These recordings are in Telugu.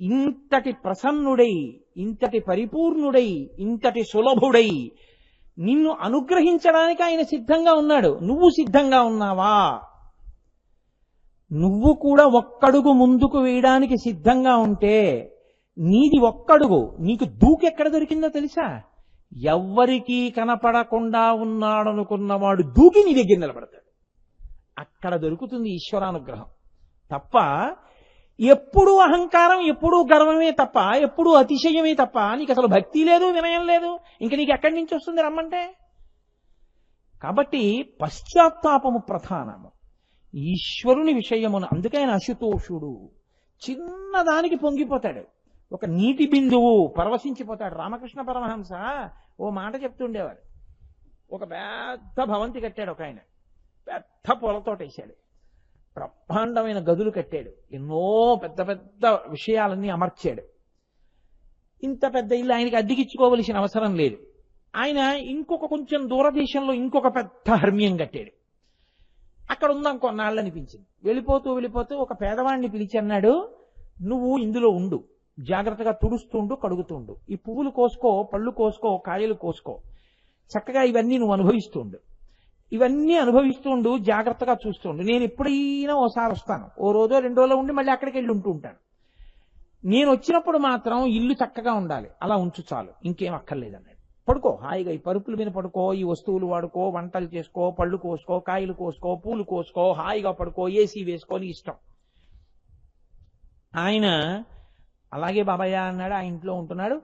ఇంతటి ప్రసన్నుడై ఇంతటి పరిపూర్ణుడై ఇంతటి సులభుడై నిన్ను అనుగ్రహించడానికి ఆయన సిద్ధంగా ఉన్నాడు. నువ్వు సిద్ధంగా ఉన్నావా? నువ్వు కూడా ఒక్కడుగు ముందుకు వేయడానికి సిద్ధంగా ఉంటే నీది ఒక్కడుగు. నీకు దూకెక్కడ దొరికిందో తెలుసా? ఎవ్వరికీ కనపడకుండా ఉన్నాడనుకున్నవాడు దూకి నీ దగ్గర నిలబడతాడు. అక్కడ దొరుకుతుంది ఈశ్వరానుగ్రహం. తప్ప ఎప్పుడూ అహంకారం ఎప్పుడూ గర్వమే తప్ప ఎప్పుడూ అతిశయమే తప్ప నీకు అసలు భక్తి లేదు వినయం లేదు. ఇంక నీకు ఎక్కడి నుంచి వస్తుంది రమ్మంటే? కాబట్టి పశ్చాత్తాపము ప్రధానము. ఈశ్వరుని విషయమును అందుకే ఆయన అశుతోషుడు. చిన్నదానికి పొంగిపోతాడు. ఒక నీటి బిందువు పరవశించిపోతాడు. రామకృష్ణ పరమహంస ఓ మాట చెప్తుండేవాడు ఒక పెద్ద భవంతి కట్టాడు ఒక ఆయన. పెద్ద పొలతోటేశాడు. బ్రహ్మాండమైన గదులు కట్టాడు. ఎన్నో పెద్ద పెద్ద విషయాలన్నీ అమర్చాడు. ఇంత పెద్ద ఇల్లు ఆయనకి అద్దెకిచ్చుకోవలసిన అవసరం లేదు. ఆయన ఇంకొక కొంచెం దూరదేశంలో ఇంకొక పెద్ద హర్మ్యం కట్టాడు. అక్కడ ఉందాం కొన్నాళ్ళు అనిపించింది వెళ్ళిపోతూ వెళ్ళిపోతూ ఒక పేదవాడిని పిలిచి అన్నాడు నువ్వు ఇందులో ఉండు. జాగ్రత్తగా తుడుస్తుండు కడుగుతుండు. ఈ పువ్వులు కోసుకో పళ్ళు కోసుకో కాయలు కోసుకో. చక్కగా ఇవన్నీ నువ్వు అనుభవిస్తుండు. ఇవన్నీ అనుభవిస్తుండు జాగ్రత్తగా చూస్తుండు నేను ఎప్పుడైనా ఓసారి వస్తాను. ఓ రోజో రెండు రోజులు ఉండి మళ్ళీ అక్కడికి వెళ్ళి ఉంటూ ఉంటాను. నేను వచ్చినప్పుడు మాత్రం ఇల్లు చక్కగా ఉండాలి. అలా ఉంచు చాలు. ఇంకేం అక్కర్లేదన్నాడు. పడుకో హాయిగా ఈ పరుపుల మీద పడుకో ఈ వస్తువులు వాడుకో వంటలు చేసుకో పళ్ళు కోసుకో కాయలు కోసుకో పూలు కోసుకో హాయిగా పడుకో ఏసీ వేసుకో ఇష్టం. ఆయన అలాగే బాబాయ్య అన్నాడు ఆ ఇంట్లో ఉంటున్నాడు.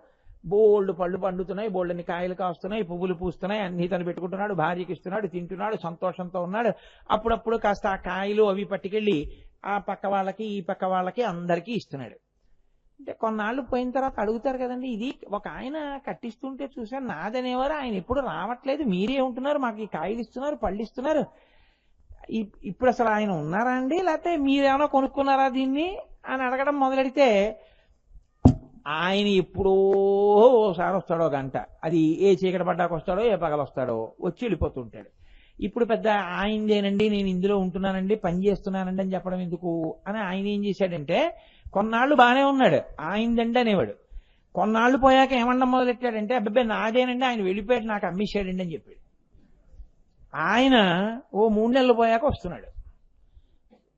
బోల్డ్ పళ్ళు పండుతున్నాయి బోల్డ్ని కాయలు కాస్తున్నాయి పువ్వులు పూస్తున్నాయి అన్ని తను పెట్టుకుంటున్నాడు భార్యకి ఇస్తున్నాడు తింటున్నాడు సంతోషంతో ఉన్నాడు. అప్పుడప్పుడు కాస్త ఆ కాయలు అవి పట్టుకెళ్ళి ఆ పక్క వాళ్ళకి ఈ పక్క వాళ్ళకి అందరికీ ఇస్తున్నాడు. అంటే కొన్నాళ్ళు పోయిన తర్వాత అడుగుతారు కదండి ఇది ఒక ఆయన కట్టిస్తుంటే చూసాను నాదనేవారు ఆయన ఎప్పుడు రావట్లేదు మీరే ఉంటున్నారు మాకు ఈ కాయలు ఇస్తున్నారు పళ్ళు ఇస్తున్నారు. ఇప్- ఇప్పుడు అసలు ఆయన ఉన్నారా అండి? లేకపోతే మీరేమైనా కొనుక్కున్నారా దీన్ని? అని అడగడం మొదలెడితే ఆయన ఎప్పుడో ఓసారి వస్తాడో గంట. అది ఏ చీకటి పడ్డాక వస్తాడో ఏ పగలొస్తాడో వచ్చి వెళ్ళిపోతుంటాడు. ఇప్పుడు పెద్ద ఆయనదేనండి నేను ఇందులో ఉంటున్నానండి పని చేస్తున్నానండి అని చెప్పడం ఎందుకు? అని ఆయన ఏం చేశాడంటే కొన్నాళ్ళు బాగానే ఉన్నాడు. ఆయనదండి అనేవాడు. కొన్నాళ్ళు పోయాక ఏమన్నా మొదలెట్టాడంటే అబ్బాయి నాదేనండి ఆయన వెళ్ళిపోయాడు నాకు అమ్మేశాడండి అని చెప్పాడు. ఆయన ఓ మూడు నెలలు పోయాక వస్తున్నాడు.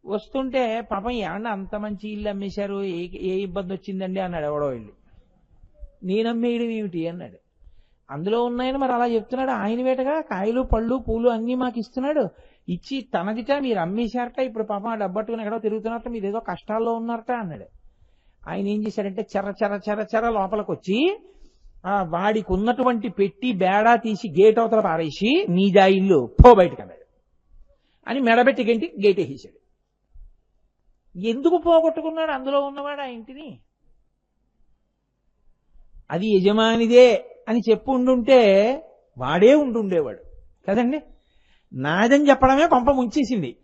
వస్తుంటే పాపం ఏమన్నా అంత మంచి ఇల్లు అమ్మేశారు? ఏ ఏ ఇబ్బంది వచ్చిందండి? అన్నాడు ఎవడో వెళ్ళి. నేనమ్మేయడం ఏమిటి? అన్నాడు. అందులో ఉన్నాయని మరి అలా చెప్తున్నాడు. ఆయన వేటగా కాయలు పళ్ళు పూలు అన్నీ మాకు ఇస్తున్నాడు. ఇచ్చి తనదిట మీరు అమ్మేశారట. ఇప్పుడు పాపం ఆ డబ్బట్టుకుని ఎక్కడో తిరుగుతున్నారట. మీరు ఏదో కష్టాల్లో ఉన్నారట అన్నాడు. ఆయన ఏం చేశాడంటే చెర చెర చెర చెర లోపలికి వచ్చి ఆ వాడికి ఉన్నటువంటి పెట్టి బేడా తీసి గేట్ అవతల పారేసి నీదా ఇల్లు? పో బయటకు అన్నాడు అని మెడబెట్టి గంటి గేట్ వేసేసాడు ఎందుకు పోగొట్టుకున్నాడు అందులో ఉన్నవాడు ఆ ఇంటిని? అది యజమానిదే అని చెప్పు ఉండుంటే వాడే ఉండుండేవాడు. కదండి? నాదని చెప్పడమే కొంప ముంచేసింది.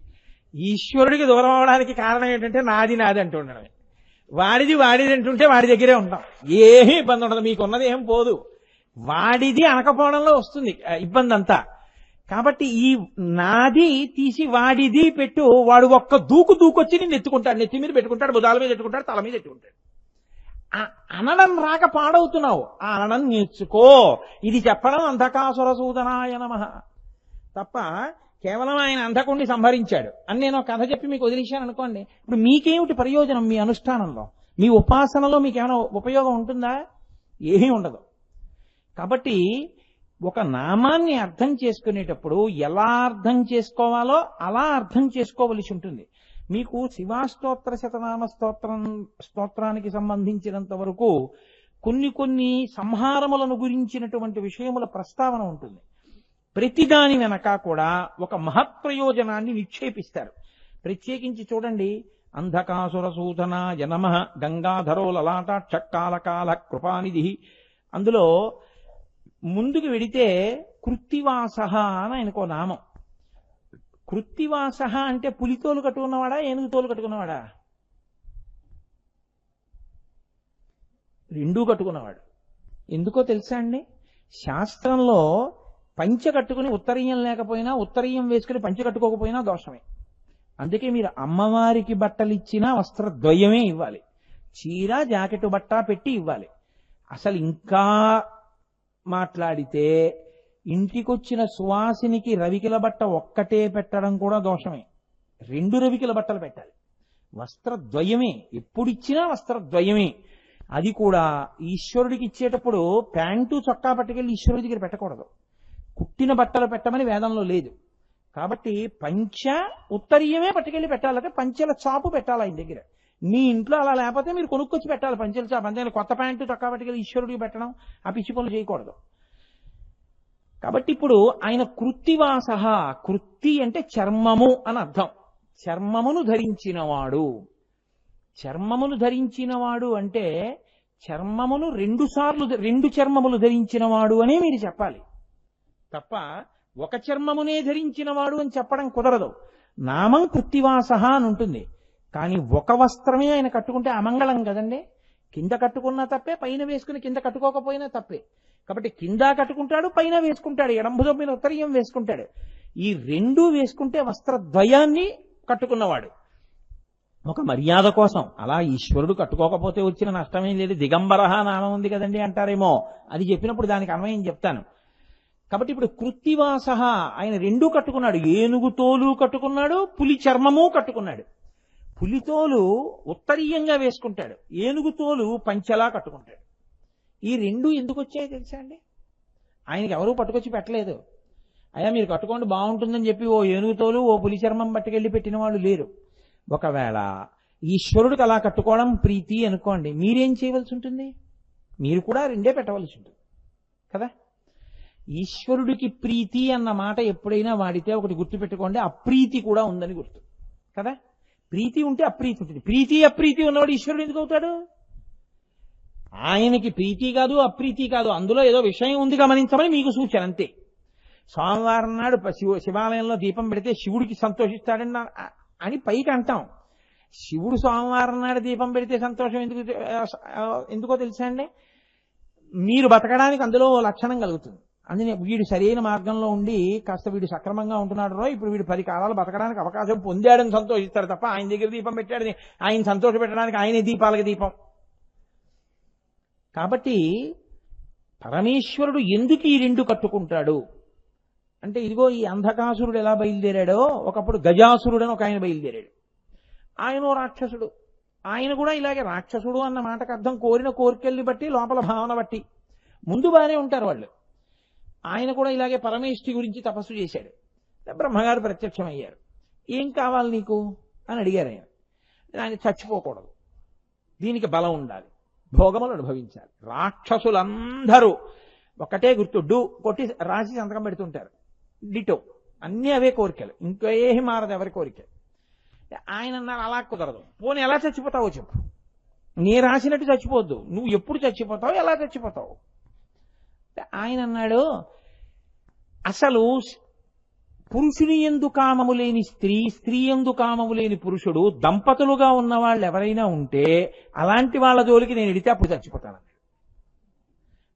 ఈశ్వరుడికి దూరం అవడానికి కారణం ఏంటంటే నాది నాది అంటూ ఉండడమే. వాడిది వాడిది అంటుంటే వాడి దగ్గరే ఉంటాం. ఏమీ ఇబ్బంది ఉండదు. మీకున్నది ఏం పోదు. వాడిది అనకపోవడంలో వస్తుంది. ఇబ్బంది అంతా కాబట్టి ఈ నాది తీసి వాడిది పెట్టు వాడు ఒక్క దూకు దూకొచ్చి నేను ఎత్తుకుంటాడు నెత్తి మీద పెట్టుకుంటాడు బుధాల మీద పెట్టుకుంటాడు తల మీద పెట్టుకుంటాడు ఆ అనడం రాక పాడవుతున్నావు. ఆ అనడం నేర్చుకో. ఇది చెప్పడం అంధకాసుర సూదనాయ నమః. తప్ప కేవలం ఆయన అంధకుండి సంహరించాడు. అని నేను ఒక కథ చెప్పి మీకు వదిలేశాను అనుకోండి. ఇప్పుడు మీకేమిటి ప్రయోజనం మీ అనుష్ఠానంలో? మీ ఉపాసనలో మీకు ఏమైనా ఉపయోగం ఉంటుందా? ఏమీ ఉండదు. కాబట్టి ఒక నామాన్ని అర్థం చేసుకునేటప్పుడు ఎలా అర్థం చేసుకోవాలో అలా అర్థం చేసుకోవలసి ఉంటుంది. మీకు శివాస్తోత్ర శతనామ స్తోత్రం స్తోత్రానికి సంబంధించినంత వరకు కొన్ని కొన్ని సంహారములను గురించినటువంటి విషయముల ప్రస్తావన ఉంటుంది. ప్రతిదాని వెనక కూడా ఒక మహత్ప్రయోజనాన్ని నిక్షేపిస్తారు. ప్రత్యేకించి చూడండి. అంధకాసుర సూధన జనమ గంగాధరో లలాట చక్కాలకాల కృపానిధి. అందులో ముందుకు వెడితే కృత్తివాస అని ఆయనకో నామం. కృత్తివాస అంటే పులితోలు కట్టుకున్నవాడా ఏనుగు తోలు కట్టుకున్నవాడా? రెండూ కట్టుకున్నవాడు. ఎందుకో తెలుసా అండి? శాస్త్రంలో పంచ కట్టుకుని ఉత్తరీయం లేకపోయినా ఉత్తరీయం వేసుకుని పంచ కట్టుకోకపోయినా దోషమే. అందుకే మీరు అమ్మవారికి బట్టలు ఇచ్చినా వస్త్రద్వయమే ఇవ్వాలి. చీర జాకెట్ బట్ట పెట్టి ఇవ్వాలి. అసలు ఇంకా మాట్లాడితే ఇంటికొచ్చిన సువాసినికి రవికిల బట్ట ఒక్కటే పెట్టడం కూడా దోషమే. రెండు రవికిల బట్టలు పెట్టాలి. వస్త్రద్వయమే. ఎప్పుడిచ్చినా వస్త్రద్వయమే. అది కూడా ఈశ్వరుడికి ఇచ్చేటప్పుడు ప్యాంటు చొక్కా పట్టుకెళ్ళి ఈశ్వరుడి దగ్గర పెట్టకూడదు. కుట్టిన బట్టలు పెట్టమని వేదంలో లేదు. కాబట్టి పంచ ఉత్తరీయమే పట్టుకెళ్ళి పెట్టాలంటే పంచెల చాపు పెట్టాలి ఆయన దగ్గర. మీ ఇంట్లో అలా లేకపోతే మీరు కొనుక్కొచ్చి పెట్టాలి పంచెల చాపు. అంతే కొత్త ప్యాంటు చొక్కా పట్టుకెళ్ళి ఈశ్వరుడికి పెట్టడం ఆ పిచ్చి పనులు చేయకూడదు. కాబట్టి ఇప్పుడు ఆయన కృత్తివాస. కృత్తి అంటే చర్మము అని అర్థం. చర్మమును ధరించినవాడు. చర్మమును ధరించినవాడు అంటే చర్మమును రెండు సార్లు రెండు చర్మములు ధరించినవాడు అనే మీరు చెప్పాలి. తప్ప ఒక చర్మమునే ధరించినవాడు అని చెప్పడం కుదరదు. నామం కృత్తివాస అని ఉంటుంది. కానీ ఒక వస్త్రమే ఆయన కట్టుకుంటే అమంగళం కదండి. కింద కట్టుకున్నా తప్పే పైన వేసుకుని కింద కట్టుకోకపోయినా తప్పే. కాబట్టి కింద కట్టుకుంటాడు పైన వేసుకుంటాడు. ఎడంభుజం మీద ఉత్తరీయం వేసుకుంటాడు. ఈ రెండు వేసుకుంటే వస్త్రద్వయాన్ని కట్టుకున్నవాడు. ఒక మర్యాద కోసం. అలా ఈశ్వరుడు కట్టుకోకపోతే వచ్చిన నష్టమేం లేదు. దిగంబరహ నామం ఉంది కదండి అంటారేమో. అది చెప్పినప్పుడు దానికి అన్వయం చెప్తాను. కాబట్టి ఇప్పుడు కృత్తివాస ఆయన రెండూ కట్టుకున్నాడు. ఏనుగు తోలు కట్టుకున్నాడు పులి చర్మము కట్టుకున్నాడు. పులితోలు ఉత్తరీయంగా వేసుకుంటాడు. ఏనుగు తోలు పంచెలా కట్టుకుంటాడు. ఈ రెండు ఎందుకు వచ్చాయో తెలుసా అండి? ఆయనకి ఎవరూ పట్టుకొచ్చి పెట్టలేదు. అయ్యా మీరు కట్టుకోండి బాగుంటుందని చెప్పి ఓ ఏనుగు తోలు ఓ పులి చర్మం పట్టుకెళ్ళి పెట్టిన వాళ్ళు లేరు. ఒకవేళ ఈశ్వరుడికి అలా కట్టుకోవడం ప్రీతి అనుకోండి మీరేం చేయవలసి ఉంటుంది? మీరు కూడా రెండే పెట్టవలసి ఉంటుంది. కదా? ఈశ్వరుడికి ప్రీతి అన్న మాట ఎప్పుడైనా వాడితే ఒకటి గుర్తుపెట్టుకోండి అప్రీతి కూడా ఉందని గుర్తు. కదా? ప్రీతి ఉంటే అప్రీతి ఉంటుంది. ప్రీతి అప్రీతి ఉన్నవాడు ఈశ్వరుడు ఎందుకు అవుతాడు? ఆయనకి ప్రీతి కాదు అప్రీతి కాదు. అందులో ఏదో విషయం ఉంది గమనించమని మీకు సూచన అంతే. సోమవారం నాడు శివ శివాలయంలో దీపం పెడితే శివుడికి సంతోషిస్తాడని నా- అని పైకి అంటాం. శివుడు సోమవారం నాడు దీపం పెడితే సంతోషం ఎందుకు ఎందుకో తెలుసా అండి? మీరు బతకడానికి అందులో లక్షణం కలుగుతుంది. అందుకే వీడు సరైన మార్గంలో ఉండి కాస్త వీడు సక్రమంగా ఉంటున్నాడు రో ఇప్పుడు వీడు పది కాలాలు బతకడానికి అవకాశం పొందాడని సంతోషిస్తారు తప్ప ఆయన దగ్గర దీపం పెట్టాడని ఆయన సంతోష పెట్టడానికి ఆయనే దీపాలకి దీపం. కాబట్టి పరమేశ్వరుడు ఎందుకు ఈ రెండు కట్టుకుంటాడు? అంటే ఇదిగో ఈ అంధకాసురుడు ఎలా బయలుదేరాడో ఒకప్పుడు గజాసురుడు అని ఒక ఆయన బయలుదేరాడు. ఆయన ఓ రాక్షసుడు. ఆయన కూడా ఇలాగే రాక్షసుడు అన్న మాటకు అర్థం కోరిన కోరికల్ని బట్టి లోపల భావన బట్టి ముందు బాగానే ఉంటారు వాళ్ళు. ఆయన కూడా ఇలాగే పరమేష్ఠి గురించి తపస్సు చేశాడు. బ్రహ్మగారు ప్రత్యక్షమయ్యారు. ఏం కావాలి నీకు? అని అడిగారు ఆయన. ఆయన చచ్చిపోకూడదు. దీనికి బలం ఉండాలి. భోగములు అనుభవించాలి. రాక్షసులందరూ ఒకటే గుర్తు డు కొట్టి రాసి సంతకం పెడుతుంటారు. డిటో అన్నీ అవే కోరికలు. ఇంకా ఏమి మారదు ఎవరి కోరిక ఆయన అన్నారు అలా కుదరదు. పోనీ ఎలా చచ్చిపోతావో చెప్పు. నీ రాసినట్టు చచ్చిపోద్దు. నువ్వు ఎప్పుడు చచ్చిపోతావు ఎలా చచ్చిపోతావు. ఆయన అన్నాడు అసలు పురుషుని ఎందు కామము లేని స్త్రీ స్త్రీ ఎందు కామము లేని పురుషుడు దంపతులుగా ఉన్న వాళ్ళు ఎవరైనా ఉంటే అలాంటి వాళ్ళ జోలికి నేను ఎడితే అప్పుడు చచ్చిపోతాను.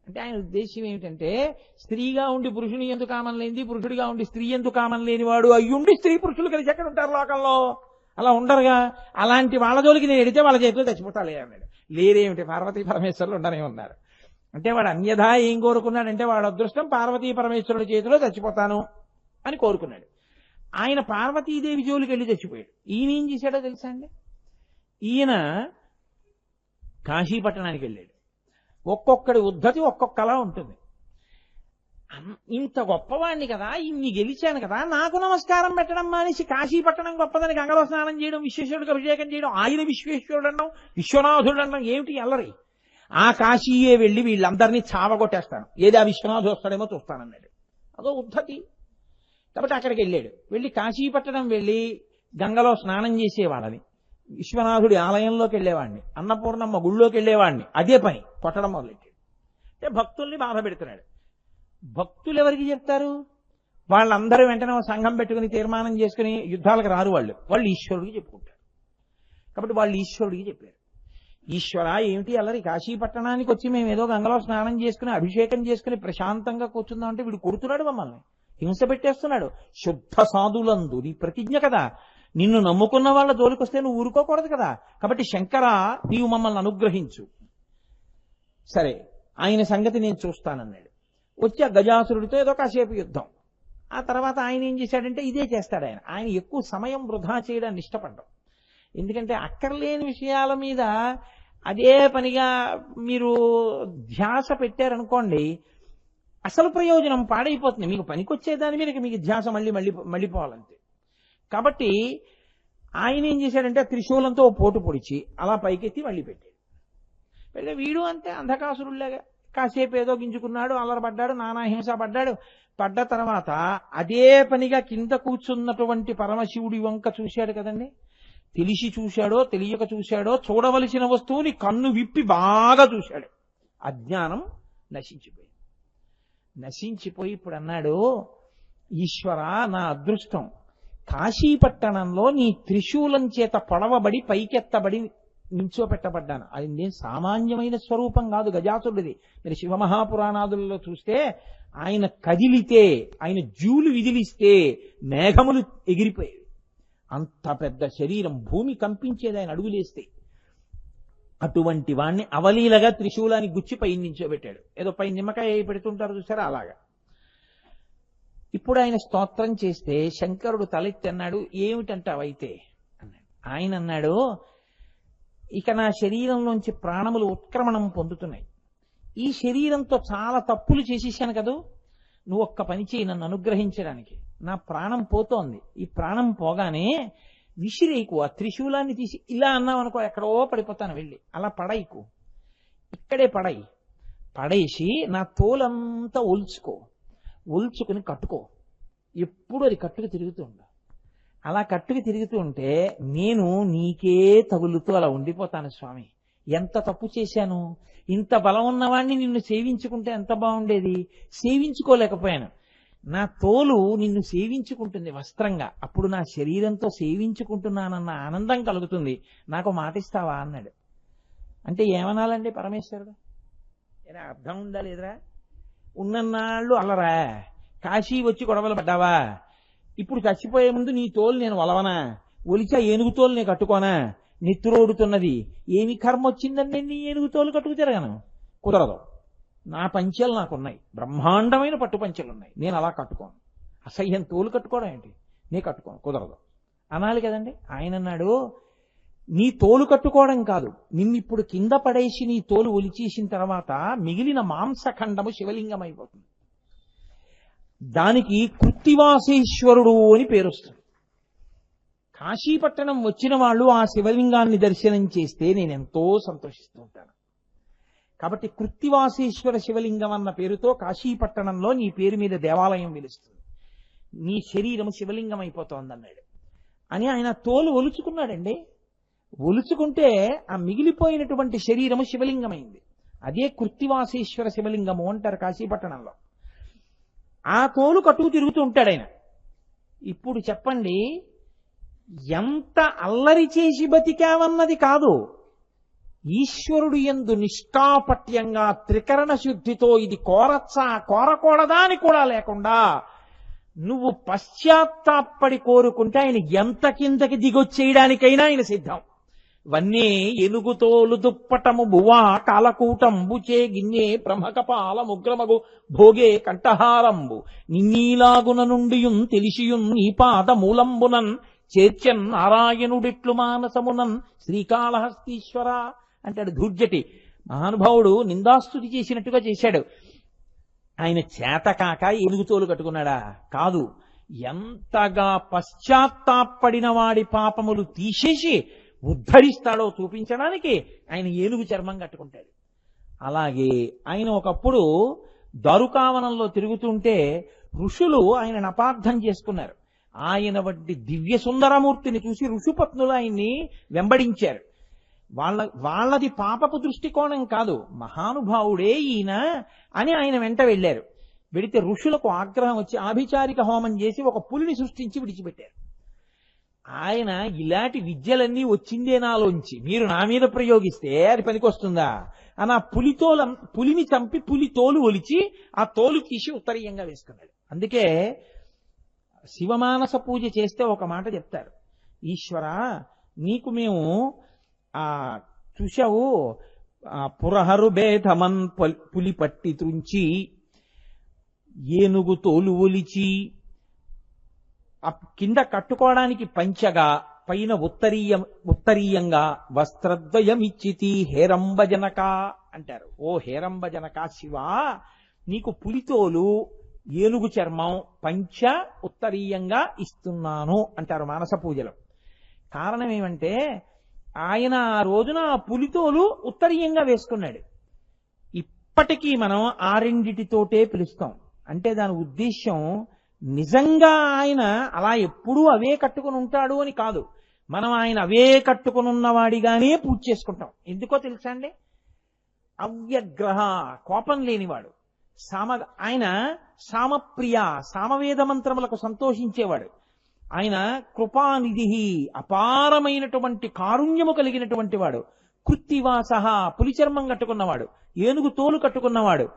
అంటే ఆయన ఉద్దేశం ఏమిటంటే స్త్రీగా ఉండి పురుషుని ఎందుకు కామం లేనిది పురుషుడిగా ఉండి స్త్రీ ఎందుకు కామం లేనివాడు అయ్యుండి స్త్రీ పురుషులు కలిసి ఎక్కడ ఉంటారు లోకంలో? అలా ఉండరుగా. అలాంటి వాళ్ళ జోలికి నేను ఎడితే వాళ్ళ చేతిలో చచ్చిపోతాలే అన్నాడు. లేరేమిటి? పార్వతీ పరమేశ్వరులు ఉండనే ఉన్నారు. అంటే వాడు అన్యథా ఏం కోరుకున్నాడంటే వాడు అదృష్టం పార్వతీ పరమేశ్వరుడి చేతిలో చచ్చిపోతాను అని కోరుకున్నాడు. ఆయన పార్వతీదేవి జోలికి వెళ్ళి చచ్చిపోయాడు. ఈయన ఏం చేశాడో తెలుసా అండి? ఈయన కాశీపట్టణానికి వెళ్ళాడు. ఒక్కొక్కడి ఉద్ధతి ఒక్కొక్కలా ఉంటుంది. ఇంత గొప్పవాణ్ణి కదా ఇన్ని గెలిచాను కదా నాకు నమస్కారం పెట్టడం మానేసి కాశీపట్టణం గొప్పదని గంగలో స్నానం చేయడం విశ్వేశ్వరుడికి అభిషేకం చేయడం ఆయన విశ్వేశ్వరుడు అనడం విశ్వనాథుడు అనడం ఏమిటి అల్లరి? ఆ కాశీయే వెళ్ళి వీళ్ళందరినీ చావగొట్టేస్తాను. ఏది ఆ విశ్వనాథుడు వస్తాడేమో చూస్తానన్నాడు అదో ఉద్ధతి. కాబట్టి అక్కడికి వెళ్ళాడు. వెళ్ళి కాశీపట్టణం వెళ్ళి గంగలో స్నానం చేసేవాడని. విశ్వనాథుడి ఆలయంలోకి వెళ్ళేవాడిని. అన్నపూర్ణమ్మ గుళ్ళోకి వెళ్ళేవాడిని. అదే పని. కొట్టడం మొదలెట్టాడు. అంటే భక్తుల్ని బాధ పెడుతున్నాడు. భక్తులు ఎవరికి చెప్తారు? వాళ్ళందరూ వెంటనే సంఘం పెట్టుకుని తీర్మానం చేసుకుని యుద్ధాలకు రారు వాళ్ళు. వాళ్ళు ఈశ్వరుడికి చెప్పుకుంటారు. కాబట్టి వాళ్ళు ఈశ్వరుడికి చెప్పారు. ఈశ్వర ఏమిటి అల్లరి. కాశీ పట్టణానికి వచ్చి మేము ఏదో గంగలో స్నానం చేసుకుని అభిషేకం చేసుకుని ప్రశాంతంగా కూర్చుందాం అంటే వీడు కొడుతున్నాడు మమ్మల్ని. హింస పెట్టేస్తున్నాడు. శుద్ధ సాధులందు నీ ప్రతిజ్ఞ కదా. నిన్ను నమ్ముకున్న వాళ్ళ జోలికొస్తే నువ్వు ఊరుకోకూడదు కదా. కాబట్టి శంకర నీవు మమ్మల్ని అనుగ్రహించు. సరే ఆయన సంగతి నేను చూస్తానన్నాడు. వచ్చి ఆ గజాసురుడితో ఏదో కాసేపు యుద్ధం. ఆ తర్వాత ఆయన ఏం చేశాడంటే ఇదే చేస్తాడు ఆయన. ఆయన ఎక్కువ సమయం వృధా చేయడాన్ని ఇష్టపడ్డం ఎందుకంటే అక్కర్లేని విషయాల మీద అదే పనిగా మీరు ధ్యాస పెట్టారనుకోండి అసలు ప్రయోజనం పాడైపోతుంది. మీకు పనికొచ్చే దాని మీద మీకు ధ్యాస మళ్ళీ మళ్ళీ మళ్ళీపోవాలంతే కాబట్టి ఆయన ఏం చేశాడంటే త్రిశూలంతో పోటు పొడిచి అలా పైకెత్తి మళ్ళీ పెట్టాడు పెడితే వీడు అంతే అంధకాసురుల్లాగా. కాసేపు ఏదో గింజుకున్నాడు అల్లరపడ్డాడు నానా హింస పడ్డాడు. పడ్డ తర్వాత అదే పనిగా కింద కూర్చున్నటువంటి పరమశివుడి వంక చూశాడు కదండి. తెలిసి చూశాడో తెలియక చూశాడో చూడవలసిన వస్తువుని కన్ను విప్పి బాగా చూశాడు. అజ్ఞానం నశించిపోయింది. నశించిపోయి ఇప్పుడు అన్నాడు ఈశ్వర నా అదృష్టం. కాశీపట్టణంలో నీ త్రిశూలం చేత పొడవబడి పైకెత్తబడి నించోపెట్టబడ్డాను అది నేను సామాన్యమైన స్వరూపం కాదు గజాసురుడిది. మీరు శివమహాపురాణాదులలో చూస్తే ఆయన కదిలితే ఆయన జూలు విదిలిస్తే మేఘములు ఎగిరిపోయాయి అంత పెద్ద శరీరం భూమి కంపించేది ఆయన అడుగులేస్తే అటువంటి వాణ్ణి అవలీలగా త్రిశూలాన్ని గుచ్చి పై నించోబెట్టాడు. ఏదో పై నిమ్మకాయ పెడుతుంటారు చూసారా? అలాగా. ఇప్పుడు ఆయన స్తోత్రం చేస్తే శంకరుడు తలెత్తి అన్నాడు ఏమిటంటావైతే? అన్నాడు. ఆయన అన్నాడు ఇక నా శరీరంలోంచి ప్రాణములు ఉత్క్రమణం పొందుతున్నాయి. ఈ శరీరంతో చాలా తప్పులు చేసేసాను కదూ? నువ్వు ఒక్క పని చేయి నన్ను అనుగ్రహించడానికి. నా ప్రాణం పోతోంది. ఈ ప్రాణం పోగానే విసిరేకు ఆ త్రిశూలాన్ని తీసి ఇలా అన్నావు అనుకో ఎక్కడో పడిపోతాను వెళ్ళి. అలా పడైకు. ఇక్కడే పడై పడేసి నా తోలంతా ఒల్చుకో. ఒల్చుకుని కట్టుకో. ఎప్పుడు అది కట్టుకు తిరుగుతూ ఉండు. అలా కట్టుకు తిరుగుతూ ఉంటే నేను నీకే తగులుతూ అలా ఉండిపోతాను స్వామి. ఎంత తప్పు చేశాను? ఇంత బలం ఉన్నవాణ్ణి నిన్ను సేవించుకుంటే ఎంత బాగుండేది? సేవించుకోలేకపోయాను. నా తోలు నిన్ను సేవించుకుంటుంది వస్త్రంగా. అప్పుడు నా శరీరంతో సేవించుకుంటున్నానన్న ఆనందం కలుగుతుంది. నాకు మాటిస్తావా అన్నాడు. అంటే ఏమనాలండి పరమేశ్వరుడు? ఏరా అర్థం ఉందా లేదురా? ఉన్నన్నాళ్ళు అల్లరా. కాశీ వచ్చి గొడవలు పడ్డావా? ఇప్పుడు చచ్చిపోయే ముందు నీ తోలు నేను వలవనా? ఒలిచా ఏనుగు తోలు నేను కట్టుకోనా? నిత్తురోడుతున్నది. ఏమి కర్మ వచ్చిందని నీ ఏనుగు తోలు కట్టుకు తిరగను? కుదరదు. నా పంచెలు నాకున్నాయి. బ్రహ్మాండమైన పట్టు పంచెలు ఉన్నాయి. నేను అలా కట్టుకోను. అసహ్యం తోలు కట్టుకోవడం ఏంటి? నీ కట్టుకోను. కుదరదు. అనాలి కదండి? ఆయన అన్నాడు నీ తోలు కట్టుకోవడం కాదు. నిన్నిప్పుడు కింద పడేసి నీ తోలు ఒలిచేసిన తర్వాత మిగిలిన మాంసఖండము శివలింగం అయిపోతుంది దానికి కృత్తివాసేశ్వరుడు అని పేరొస్తుంది. కాశీపట్టణం వచ్చిన వాళ్ళు ఆ శివలింగాన్ని దర్శనం చేస్తే నేను ఎంతో సంతోషిస్తూ ఉంటాను. కాబట్టి కృత్తివాసేశ్వర శివలింగం అన్న పేరుతో కాశీపట్టణంలో నీ పేరు మీద దేవాలయం వెలుస్తుంది. నీ శరీరం శివలింగం అయిపోతోంది అన్నాడు అని ఆయన తోలు ఒలుచుకున్నాడండి. ఒలుచుకుంటే ఆ మిగిలిపోయినటువంటి శరీరము శివలింగమైంది. అదే కృత్తివాసేశ్వర శివలింగము అంటారు కాశీపట్టణంలో. ఆ తోలు కట్టుకు తిరుగుతూ ఉంటాడు ఆయన. ఇప్పుడు చెప్పండి ఎంత అల్లరి చేసి బతికావన్నది కాదు. ఈశ్వరుడు ఎందు నిష్ఠాపట్యంగా త్రికరణ శుద్ధితో ఇది కోరచ్చా కోరకూడదా అని కూడా లేకుండా నువ్వు పశ్చాత్తాపడి కోరుకుంటే ఆయన ఎంత కిందకి దిగొచ్చేయడానికైనా ఆయన సిద్ధం. వన్నే ఎలుగుతోలు దుప్పటము బువా కాలకూటంబు చే గిన్నె బ్రహ్మకపాల ముగ్రమగు భోగే కంఠహారంబు. నిన్నీలాగున నుండియున్ తెలిసియున్ నీ పాద మూలంబునన్ చేర్చన్ నారాయణుడిట్లు మానసమునన్ శ్రీకాళహస్తీశ్వర. అంటాడు ధూర్జటి. మహానుభావుడు నిందాస్తుతి చేసినట్టుగా చేశాడు. ఆయన చేతకాక ఎలుగుతోలు కట్టుకున్నాడా? కాదు. ఎంతగా పశ్చాత్తాపడిన వాడి పాపములు తీసేసి ఉద్ధరిస్తాడో చూపించడానికి ఆయన ఏనుగు చర్మం కట్టుకుంటాడు. అలాగే ఆయన ఒకప్పుడు దారుకావనంలో తిరుగుతుంటే ఋషులు ఆయన అపార్థం చేసుకున్నారు. ఆయన వంటి దివ్య సుందరమూర్తిని చూసి ఋషుపత్నులు ఆయన్ని వెంబడించారు. వాళ్ళ వాళ్ళది పాపపు దృష్టికోణం కాదు. మహానుభావుడే ఈయన అని ఆయన వెంట వెళ్ళారు. వెడితే ఋషులకు ఆగ్రహం వచ్చి ఆభిచారిక హోమం చేసి ఒక పులిని సృష్టించి విడిచిపెట్టారు. ఆయన ఇలాంటి విద్యలన్నీ వచ్చిందే నాలోంచి. మీరు నా మీద ప్రయోగిస్తే అది పనికొస్తుందా? అని ఆ పులితోల పులిని చంపి పులి తోలు ఒలిచి ఆ తోలు తీసి ఉత్తరీయంగా వేసుకున్నాడు. అందుకే శివమానస పూజ చేస్తే ఒక మాట చెప్తారు. ఈశ్వర నీకు మేము ఆ చూశావు? ఆ పురహరు భేదమన్ పులి పట్టి త్రుంచి ఏనుగు తోలు ఒలిచి ఆ కింద కట్టుకోవడానికి పంచగా పైన ఉత్తరీయ ఉత్తరీయంగా వస్త్రద్వయమిచ్చితి హేరంబజనక అంటారు. ఓ హేరంబజనక శివ నీకు పులితోలు ఏనుగు చర్మం పంచ ఉత్తరీయంగా ఇస్తున్నాను అంటారు మానస పూజలో. కారణం ఏమంటే ఆయన ఆ రోజున ఆ పులితోలు ఉత్తరీయంగా వేసుకున్నాడు. ఇప్పటికీ మనం ఆ రెండిటితోటే పిలుస్తాం. అంటే దాని ఉద్దేశ్యం నిజంగా ఆయన అలా ఎప్పుడూ అవే కట్టుకుని ఉంటాడు అని కాదు. మనం ఆయన అవే కట్టుకుని ఉన్నవాడిగానే పూజ చేసుకుంటాం. ఎందుకో తెలుసా అండి? అవ్యగ్రహ కోపం లేనివాడు. సామ ఆయన సామప్రియ సామవేద మంత్రములకు సంతోషించేవాడు. ఆయన కృపానిధి అపారమైనటువంటి కారుణ్యము కలిగినటువంటి వాడు. కృత్తివాస పులి చర్మం కట్టుకున్నవాడు. ఏనుగు తోలు కట్టుకున్నవాడు.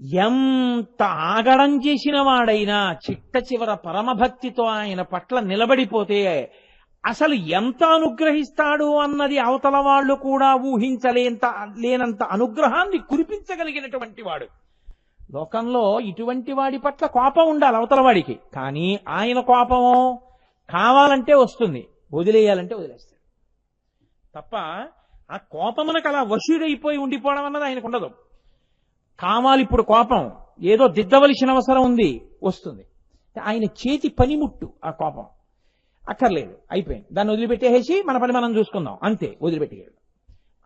ఎంత ఆగడం చేసిన వాడైనా చిట్ట చివర పరమభక్తితో ఆయన పట్ల నిలబడిపోతే అసలు ఎంత అనుగ్రహిస్తాడు అన్నది అవతల వాళ్ళు కూడా ఊహించలేంత లేనంత అనుగ్రహాన్ని కురిపించగలిగినటువంటి వాడు. లోకంలో ఇటువంటి వాడి పట్ల కోపం ఉండాలి అవతల వాడికి. కానీ ఆయన కోపము కావాలంటే వస్తుంది. వదిలేయాలంటే వదిలేస్తాడు. తప్ప ఆ కోపమునకు అలా వశుడైపోయి ఉండిపోవడం అన్నది ఆయనకు ఉండదు. కావాలి ఇప్పుడు కోపం. ఏదో దిద్దవలసిన అవసరం ఉంది వస్తుంది. ఆయన చేతి పనిముట్టు ఆ కోపం. అక్కర్లేదు. అయిపోయింది. దాన్ని వదిలిపెట్టేసి మన పని మనం చూసుకుందాం. అంతే. వదిలిపెట్టేయడం.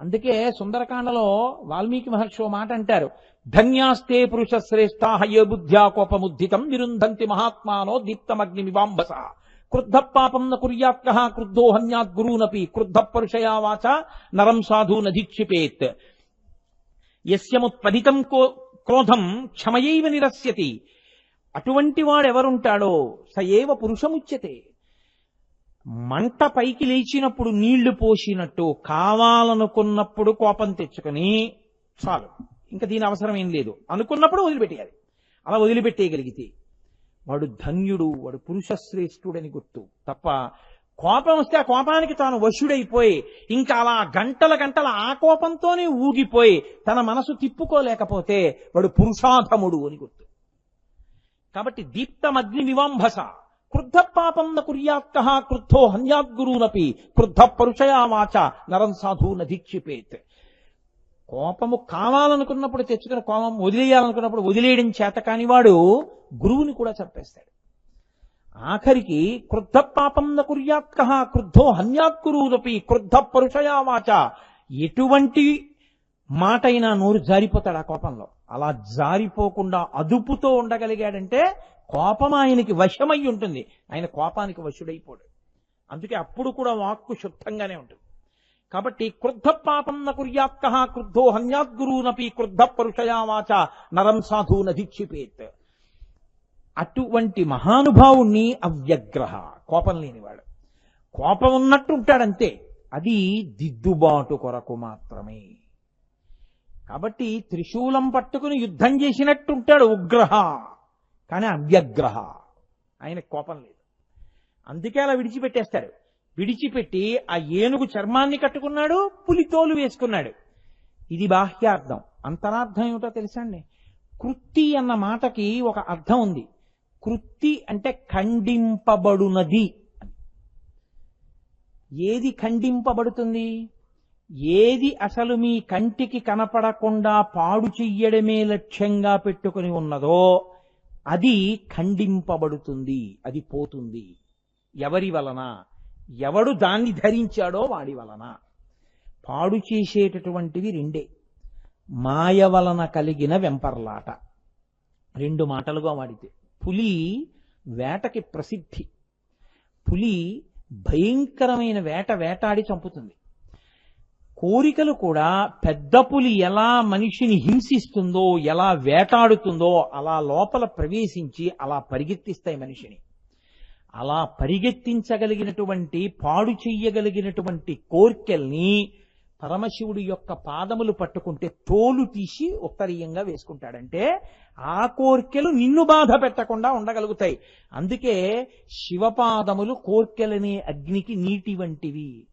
అందుకే సుందరకాండలో వాల్మీకి మహర్షి మాట అంటారు. ధన్యాస్తే పురుష శ్రేష్టా హయో బుద్ధ్యా కోపముద్ధితం విరుంధంతి మహాత్మానో దీప్తమగ్ని వివాంబస క్రుద్ధ పాపం న కుర్యాత్క క్రుద్ధో హన్యాత్ గురూనపి క్రుద్ధ పరుషయా వాచ నరం సాధు నధిక్షిపేత్ యస్యముత్పదితం కో క్రోధం క్షమయైవ నిరస్యతి. అటువంటి వాడెవరుంటాడో స ఏవ పురుషముచ్యతే. మంట పైకి లేచినప్పుడు నీళ్ళు పోసినట్టు కావాలనుకున్నప్పుడు కోపం తెచ్చుకొని చాలు. ఇంకా దీని అవసరం ఏం లేదు. అనుకున్నప్పుడు వదిలిపెట్టేయాలి. అలా వదిలిపెట్టేయగలిగితే వాడు ధన్యుడు వాడు పురుషశ్రేష్ఠుడని గుర్తు. తప్ప కోపం వస్తే ఆ కోపానికి తాను వశుడైపోయి ఇంకా అలా గంటల గంటల ఆ కోపంతోనే ఊగిపోయి తన మనసు తిప్పుకోలేకపోతే వాడు పురుషాధముడు అని గుర్తు. కాబట్టి దీప్తమగ్ని వివాంభస. క్రుద్ధ పాపం కుర్యాత్క క్రుద్ధో హన్యాద్గురూనపి క్రుద్ధ పరుషయా వాచ నరం సాధు దీక్షిపేత్ కోపము కావాలనుకున్నప్పుడు తెచ్చుకుని కోపం వదిలేయాలనుకున్నప్పుడు వదిలేయడం చేత కానివాడు గురువుని కూడా చంపేస్తాడు. ఆఖరికి క్రుద్ధ పాపం న కుర్యాత్క క్రుద్ధో హన్యాత్కురూరపి క్రుద్ధ పరుషయా వాచ ఎటువంటి మాటైనా నోరు జారిపోతాడు ఆ కోపంలో. అలా జారిపోకుండా అదుపుతో ఉండగలిగాడంటే కోపం ఆయనకి వశమై ఉంటుంది. ఆయన కోపానికి వశుడైపోడు. అందుకే అప్పుడు కూడా వాక్కు శుద్ధంగానే ఉంటుంది. కాబట్టి క్రుద్ధ పాపం న కుర్యాత్క క్రుద్ధో హన్యాద్గురూనపి క్రుద్ధ పరుషయావాచ నరం సాధు నధిక్షిపేత్. అటువంటి మహానుభావుణ్ణి అవ్యగ్రహ కోపం లేనివాడు. కోపం ఉన్నట్టు ఉంటాడంతే అది దిద్దుబాటు కొరకు మాత్రమే. కాబట్టి త్రిశూలం పట్టుకుని యుద్ధం చేసినట్టుంటాడు ఉగ్రహ. కానీ అవ్యగ్రహ. ఆయన కోపం లేదు. అందుకే అలా విడిచిపెట్టేస్తాడు. విడిచిపెట్టి ఆ ఏనుగు చర్మాన్ని కట్టుకున్నాడు పులితోలు వేసుకున్నాడు. ఇది బాహ్యార్థం. అంతరార్థం ఏమిటో తెలుసా అండి? కృత్తి అన్న మాటకి ఒక అర్థం ఉంది. కృత్తి అంటే ఖండింపబడునది ఏది ఖండింపబడుతుంది? ఏది అసలు మీ కంటికి కనపడకుండా పాడు చెయ్యడమే లక్ష్యంగా పెట్టుకుని ఉన్నదో అది ఖండింపబడుతుంది అది పోతుంది. ఎవరి వలన? ఎవడు దాన్ని ధరించాడో వాడి వలన. పాడు చేసేటటువంటివి రెండే. మాయ వలన కలిగిన వెంపర్లాట. రెండు మాటలుగా వాడితే. పులి వేటకి ప్రసిద్ధి. పులి భయంకరమైన వేట వేటాడి చంపుతుంది. కోరికలు కూడా పెద్ద పులి ఎలా మనిషిని హింసిస్తుందో ఎలా వేటాడుతుందో అలా లోపల ప్రవేశించి అలా పరిగెత్తిస్తాయి మనిషిని. అలా పరిగెత్తించగలిగినటువంటి పాడు చెయ్యగలిగినటువంటి కోర్కెల్ని పరమశివుడి యొక్క పాదములు పట్టుకుంటే తోలు తీసి ఉత్తరీయంగా వేసుకుంటాడంటే ఆ కోర్కెలు నిన్ను బాధ పెట్టకుండా ఉండగలుగుతాయి. అందుకే శివపాదములు కోర్కెలనే అగ్నికి నీటి వంటివి.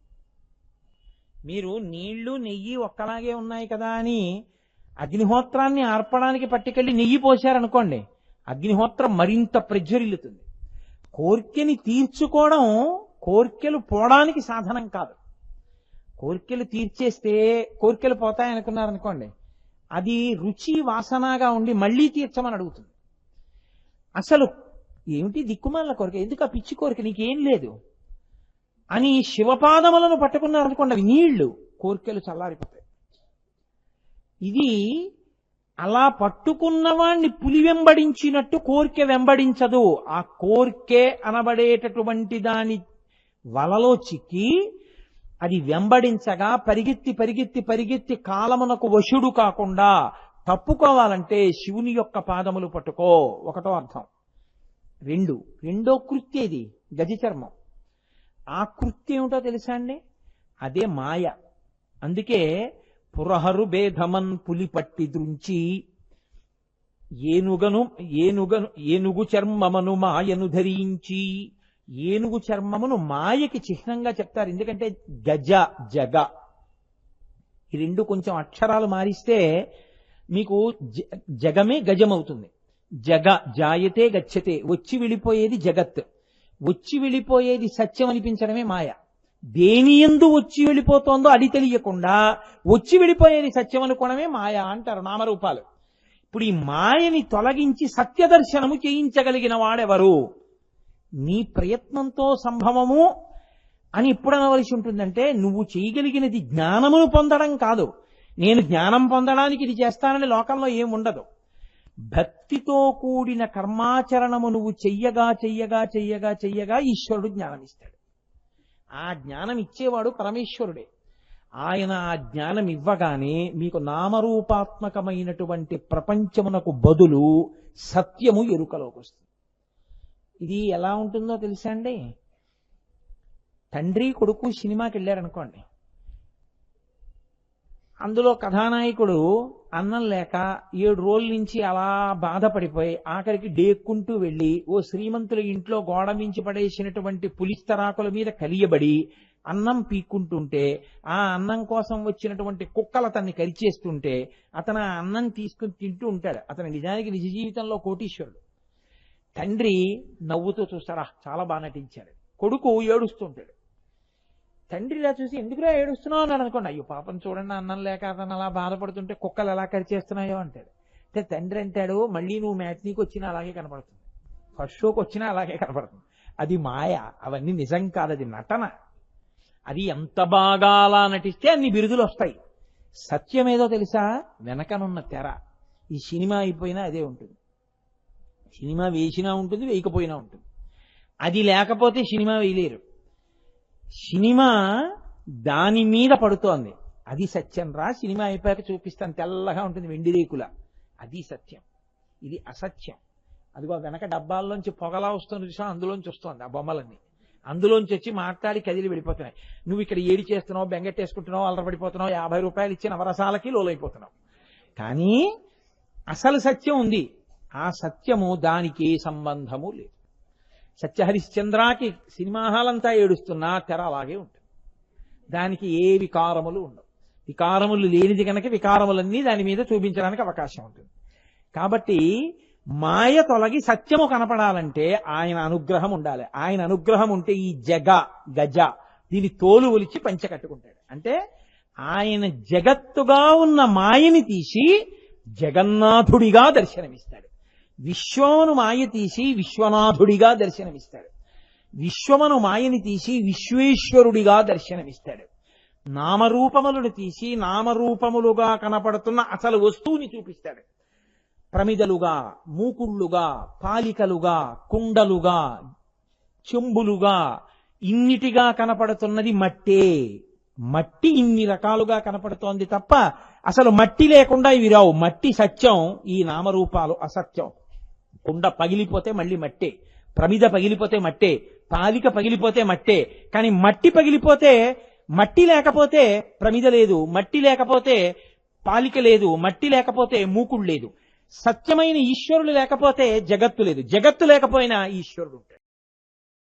మీరు నీళ్ళు నెయ్యి ఒక్కలాగే ఉన్నాయి కదా అని అగ్నిహోత్రాన్ని ఆర్పడానికి పట్టుకెళ్ళి నెయ్యి పోశారనుకోండి అగ్నిహోత్రం మరింత ప్రజ్వరిల్లుతుంది. కోర్కెని తీర్చుకోవడం కోర్కెలు పోవడానికి సాధనం కాదు. కోర్కెలు తీర్చేస్తే కోర్కెలు పోతాయనుకున్నారనుకోండి అది రుచి వాసనగా ఉండి మళ్ళీ తీర్చమని అడుగుతుంది. అసలు ఏమిటి దిక్కుమాల కోరిక? ఎందుకు ఆ పిచ్చి కోరిక? నీకేం లేదు. అని శివపాదములను పట్టుకున్నారనుకోండి అవి నీళ్ళు కోర్కెలు చల్లారిపోతాయి. ఇది అలా పట్టుకున్నవాణ్ణి పులి వెంబడించినట్టు కోర్కె వెంబడించదు. ఆ కోర్కె అనబడేటటువంటి దాని వలలో చిక్కి అది వెంబడించగా పరిగెత్తి పరిగెత్తి పరిగెత్తి కాలమునకు వశుడు కాకుండా తప్పుకోవాలంటే శివుని యొక్క పాదములు పట్టుకో. ఒకటో అర్థం. రెండు. రెండో కృత్యేది గజ చర్మం ఆ కృత్యం ఏమిటో తెలుసా అండి? అదే మాయ. అందుకే పురహరు భేదమన్ పులి పట్టి దృంచి ఏనుగను ఏనుగను ఏనుగు చర్మమును మాయను ధరించి ఏనుగు చర్మమును మాయకి చిహ్నంగా చెప్తారు. ఎందుకంటే గజ జగ. ఈ రెండు కొంచెం అక్షరాలు మారిస్తే మీకు జ- జగమే గజమవుతుంది. జగ జాయతే గచ్చతే. వచ్చి వెళ్ళిపోయేది జగత్. వచ్చి వెళ్ళిపోయేది సత్యం అనిపించడమే మాయ. దేని ఎందు వచ్చి వెళ్ళిపోతోందో అది తెలియకుండా వచ్చి వెళ్ళిపోయేది సత్యం అనుకోవడమే మాయ అంటారు నామరూపాలు. ఇప్పుడు ఈ మాయని తొలగించి సత్య దర్శనము చేయించగలిగిన వాడెవరు? నీ ప్రయత్నంతో సంభవము అని ఎప్పుడు అనవలసి ఉంటుందంటే నువ్వు చేయగలిగినది జ్ఞానమును పొందడం కాదు. నేను జ్ఞానం పొందడానికి ఇది చేస్తానని లోకంలో ఏముండదు. ఉండదు భక్తితో కూడిన కర్మాచరణము నువ్వు చెయ్యగా చెయ్యగా చెయ్యగా చెయ్యగా ఈశ్వరుడు జ్ఞానం ఇస్తాడు ఆ జ్ఞానం ఇచ్చేవాడు పరమేశ్వరుడే. ఆయన ఆ జ్ఞానం ఇవ్వగానే మీకు నామరూపాత్మకమైనటువంటి ప్రపంచమునకు బదులు సత్యము ఎరుకలోకి వస్తుంది. ఇది ఎలా ఉంటుందో తెలుసా అండి? తండ్రి కొడుకు సినిమాకి వెళ్ళారనుకోండి. అందులో కథానాయకుడు అన్నం లేక ఏడు రోజుల నుంచి అలా బాధపడిపోయి ఆఖరికి డేక్కుంటూ వెళ్ళి ఓ శ్రీమంతుల ఇంట్లో గోడ మించి పడేసినటువంటి పులిస్తరాకుల మీద కలియబడి అన్నం పీక్కుంటుంటే ఆ అన్నం కోసం వచ్చినటువంటి కుక్కలు అతన్ని కరిచేస్తుంటే అతను ఆ అన్నం తీసుకుని తింటూ ఉంటాడు. అతను నిజానికి నిజ జీవితంలో కోటీశ్వరుడు. తండ్రి నవ్వుతూ చూస్తారా చాలా బాగా నటించాడు. కొడుకు ఏడుస్తుంటాడు. తండ్రి ఇలా చూసి ఎందుకురా ఏడుస్తున్నావు అని అనుకోండి అయ్యో పాపం చూడండి అన్నం లేక అతను అలా బాధపడుతుంటే కుక్కలు ఎలా కరిచేస్తున్నాయో అంటాడు. అంటే తండ్రి అంటాడు మళ్ళీ నువ్వు మ్యాట్నీకి వచ్చినా అలాగే కనపడుతుంది. ఫస్ట్ షోకి వచ్చినా అలాగే కనపడుతుంది. అది మాయ. అవన్నీ నిజం కాదు అది నటన. అది ఎంత బాగా అలా నటిస్తే అన్ని బిరుదులు వస్తాయి. సత్యం ఏదో తెలుసా? వెనకనున్న తెర. ఈ సినిమా అయిపోయినా అదే ఉంటుంది. సినిమా వేసినా ఉంటుంది వేయకపోయినా ఉంటుంది. అది లేకపోతే సినిమా వేయలేరు. సినిమా దాని మీద పడుతోంది. అది సత్యం రా సినిమా అయిపోయాక చూపిస్తాను తెల్లగా ఉంటుంది వెండి రేకుల. అది సత్యం. ఇది అసత్యం. అదిగో వెనక డబ్బాల్లోంచి పొగలా వస్తుంది చూసా అందులోంచి వస్తుంది ఆ బొమ్మలన్నీ. అందులోంచి వచ్చి మాట్లాడి కదిలి వెళ్ళిపోతున్నాయి. నువ్వు ఇక్కడ ఏడి చేస్తున్నావు బెంగట్టేసుకుంటున్నావు అలరపడిపోతున్నావు యాభై రూపాయలు ఇచ్చిన నవరసాలకి లోలైపోతున్నావు. కానీ అసలు సత్యం ఉంది. ఆ సత్యము దానికి ఏ సంబంధము లేదు. సత్యహరిశ్చంద్రాకి సినిమా హాల్ అంతా ఏడుస్తున్నా తెర అలాగే ఉంటుంది. దానికి ఏ వికారములు ఉండవు. వికారములు లేనిది కనుక వికారములన్నీ దాని మీద చూపించడానికి అవకాశం ఉంటుంది. కాబట్టి మాయ తొలగి సత్యము కనపడాలంటే ఆయన అనుగ్రహం ఉండాలి. ఆయన అనుగ్రహం ఉంటే ఈ జగ గజ దీని తోలు ఒలిచి పంచకట్టుకుంటాడు అంటే ఆయన జగత్తుగా ఉన్న మాయని తీసి జగన్నాథుడిగా దర్శనమిస్తాడు. విశ్వమును మాయ తీసి విశ్వనాథుడిగా దర్శనమిస్తాడు. విశ్వమును మాయని తీసి విశ్వేశ్వరుడిగా దర్శనమిస్తాడు. నామరూపములను తీసి నామరూపములుగా కనపడుతున్న అసలు వస్తువుని చూపిస్తాడు. ప్రమిదలుగా మూకుళ్ళుగా పాలికలుగా కుండలుగా చెంబులుగా ఇన్నిటిగా కనపడుతున్నది మట్టే. మట్టి ఇన్ని రకాలుగా కనపడుతోంది తప్ప అసలు మట్టి లేకుండా ఇవి రావు. మట్టి సత్యం ఈ నామరూపాలు అసత్యం. కుండ పగిలిపోతే మళ్ళీ మట్టే ప్రమిద పగిలిపోతే మట్టే పాలిక పగిలిపోతే మట్టే కానీ మట్టి పగిలిపోతే మట్టి లేకపోతే ప్రమిద లేదు మట్టి లేకపోతే పాలిక లేదు మట్టి లేకపోతే మూకుడు లేదు. సత్యమైన ఈశ్వరుడు లేకపోతే జగత్తు లేదు. జగత్తు లేకపోయినా ఈశ్వరుడు